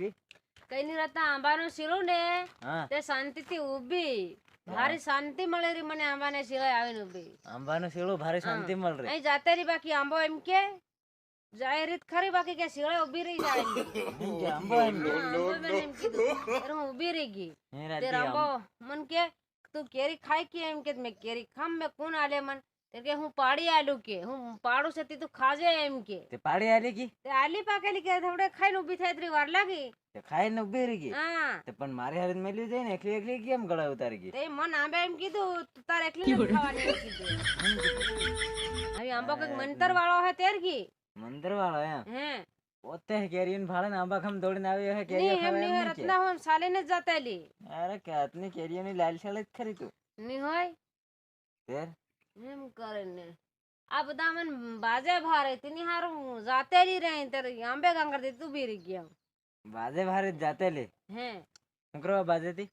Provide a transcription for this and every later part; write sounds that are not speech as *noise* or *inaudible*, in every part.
ઊભી કઈ ની રાતા આંબાનું શીલું ને તે શાંતિથી ઊભી. ભારી શાંતિ મળે રી મને આંબાને શિલાય આવીને ઊભી. આંબાનું શીળું ભારે શાંતિ મળ અહીં જાતે રહી બાકી આંબો એમ કે જાય રીત ખરી બાકી કે શિળે ઊભી રહી જાય *laughs* આંબો એમ કે. હા, આંબો ઊભી રહી ગઈ. તે રાતી મન કે તું કેરી ખાય કે? એમ કે મેં કેરી ખામ મેં કોણ આલે મન? કે હું પાડી આલું કે હું પાડું છે તું ખાજે એમ કે. તે પાડી આલી કી? તે આલી પાકેલી કે થોડે ખાઈને ઊભી થાય તરી વાર લાગી. તે ખાઈને ઊભી રહી ગઈ? હા. તે પણ મારે હારે મેલી જાય ને એકલી એકલી કેમ ગળા ઉતારી ગઈ? તે મન આંબે એમ કીધું તું તારે એકલી નથી ખાવાની કીધું. હવે આંબો કંઈક મંતર વાળો હે તેર કી? મંતર વાળો એમ? હે. પોતે કેરીન ભાળે ને આંબા ખમ દોડીને આવ્યો હે કેરીઓ ખાવા ની એમ નહીં રત્ના હું સાલીને ને જાતેલી અરે કે હાથની કેરીઓની લાલ શાળ જ ખરી તું. ની હોય? તેર? એમ કરે ને આ બધા મન બાજે ભારે તેની હારું જાતેલી રહી ત્યારે આંબે ગાંગર દે તું બી રહી ગયા. બાજે ભારે જ જાતે લે હે શું કરવા બાજેથી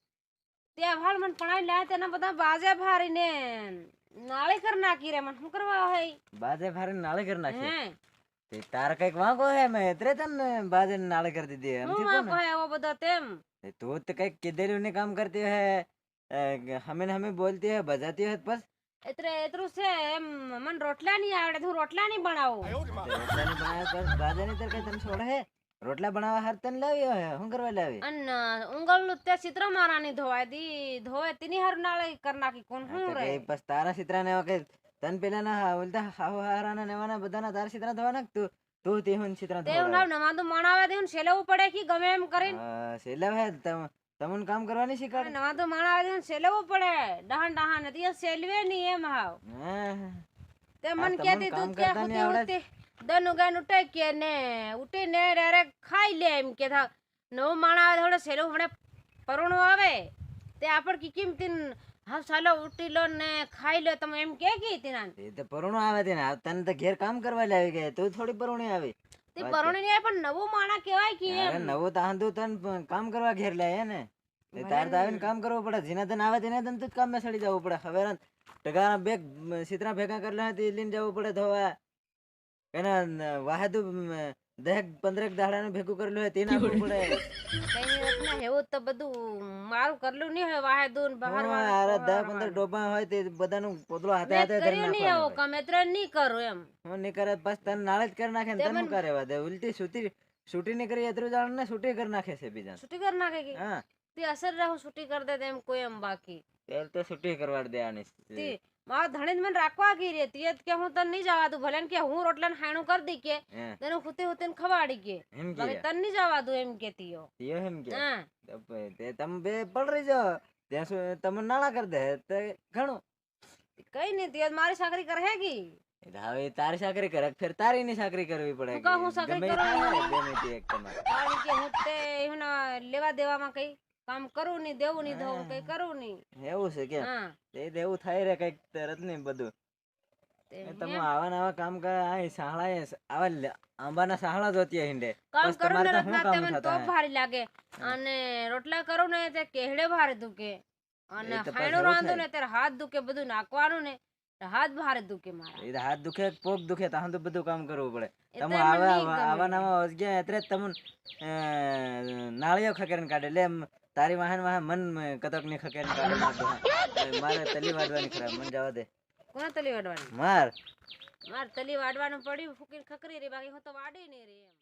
ત્યાં ભાળ મન પણાઈ લ્યા તેના બધા બાજે ભારી ને નાળી કર નાખી રે મન શું કરવા હોય? બાજે ભારે નાળે કરી નાખી? હે. તે તાર કંઈક વાંકો હે મેં એતરે તને બાજે નાળે કરી દીધી એમ હું માં કહે એવો બધો તેમ? તે તું તો કંઈક કીધેલું ને કામ કરતી હે અ, હમે ને હમે બોલતી હે બજાતી હે બસ. એટલે એટલું છે એમ મન રોટલા નહીં આવડે હું રોટલા નહીં બનાવું. તે રોટલાની બનાવ્યા પર બાજાની તર કઈ તને છોડે હે? રોટલા બનાવવા હાર તને લાવ્યો હે શું કરવા લાવી? અને ઉંગલનું તે ચિત્ર મારાની ધોવાય દી ધોવે તેની હારું નાળી કર નાખી કોણ હા, હું તો રે બસ તારા સિત્રા ને કઈ તન પેલા ના બોલતા હાહુ હારાના નેવાના બધાના તારા સિત્રા ધોવાના કે તું. તું તે હું સિત્રા તે હું નાવ નવાદું મણાવે દે સેલવું પડે કે ગમે એમ કરીને? સેલા હે તમ. તમન કામ કરવાની શીખવાડે નવા તો માણા આવે છે સેલવો પડે. ડહાન ડહાન નથી સેલવે નહીં એમ હાવ. તે મન કહેતી કામ તું કે હુતી? હુતી દન ઉગાન ઉટે કે ને ઉટે ને રે ખાઈ લે એમ કે થા નવો માણા આવે થોડો સેલું હમણે પરુણું આવે. તે આપણ કી કિંમતી હા ચાલો ઉટી લો ને ખાઈ લો તમે એમ કે કી તીના એ તો પરુણો આવે છે ને તને તો ઘેર કામ કરવા લાવી ગયા તું થોડી પરુણી આવી. તે પરુણી ને પણ નવો માણા કહેવાય કે એમ. નવો તાંદુ તને કામ કરવા ઘેર લાય ને. તે તાર તો આવીને કામ કરવું પડે. જેના તને આવે તેના તને તું જ કામ સડી જવું પડે. હવે ટકાના બેગ સિતરા ભેગા કરેલા હતી લઈને જવું પડે ધોવા. એના વાહદુ દહેક પંદરેક દાડાનું ભેગું કરેલું હોય તેના *laughs* પડે. કઈ એવું તો બધું મારું કરલું નહીં હોય વાહે દૂન બહાર અરે દહ પંદર ડોબા હોય તે બધાનું પોતળો હાથે હાથે કરી નહીં આવો નાખવાનું કમે એટલે નહીં કરો એમ. હું નહીં કરે બસ તને નાળે જ કરી નાખે ને તને કરે વાદે ઉલટી સુતી છૂટી નહીં કરી એતરું જાણ ને છૂટી કરી નાખે છે બીજા છૂટી કરી નાખે કે? હા. તે અસર રહું છૂટી કરી દે એમ કોઈ એમ બાકી ત્યારે તો છૂટી કરવાડ દેવાની તે મારા ધણી જ મને રાખવા ગઈ રે તી જ કે હું તને નહીં જવા દઉં ભલે ને કે હું રોટલા ને હાણું કરી દી કે હે, તને હુતે હુતે ને ખવાડી કે એમ કે બાકી તને નહીં જવા દઉં એમ કેતી હો યો એમ કે હા તો પછી તે તમે બે પડ રહી જાઓ ત્યાં સુધી તમે નાણા કરી દે તો ઘણું કઈ નહીં તે મારી સાકરી કરે હે કી એટલે હવે તારી સાકરી કરે ફેર તારી ની સાકરી કરવી પડે હું કાં હું કે સાકરી ગમે એ કરું? થાય ને, ગમે તે એક તમારે કારણ કે હું તે એના લેવા દેવામાં કઈ કામ કરું નહીં દેવું નહીં ધોવું કઈ કરું નહીં. એવું છે કે હા. તે તો થાય રે કંઈક તરત નહીં બધું. તમે આવા નવા કામ કરે આ સાહળા આવા આંબાના સાહળા જોતી હિંડે કામ ને તો ભારી લાગે. અને રોટલા કરું ને તે કેહડે ભારે દુખે. અને એવું રાંધું. ને ત્યારે હાથ દુખે બધું નાખવાનું ને હાથ ભારે દુખે મારા. હાથ દુખે કે પોગ દુખે તાહું તો બધું કામ કરવું પડે. તમે આવા આવા નવા વજગ્યા એટલે તમને નાળીઓ ખકેરીને કાઢે. એટલે તારી વાહન વાહન મન કતક ને ખકેરન કાઢે માર મારે તલી વાડવાની ખરાબ મન જવા દે. કોણ તલી વાડવાની માર. માર તલી વાડવાનું પડ્યું ફૂકીને ખકરી રે બાકી હું તો વાડી નહીં રે એમ.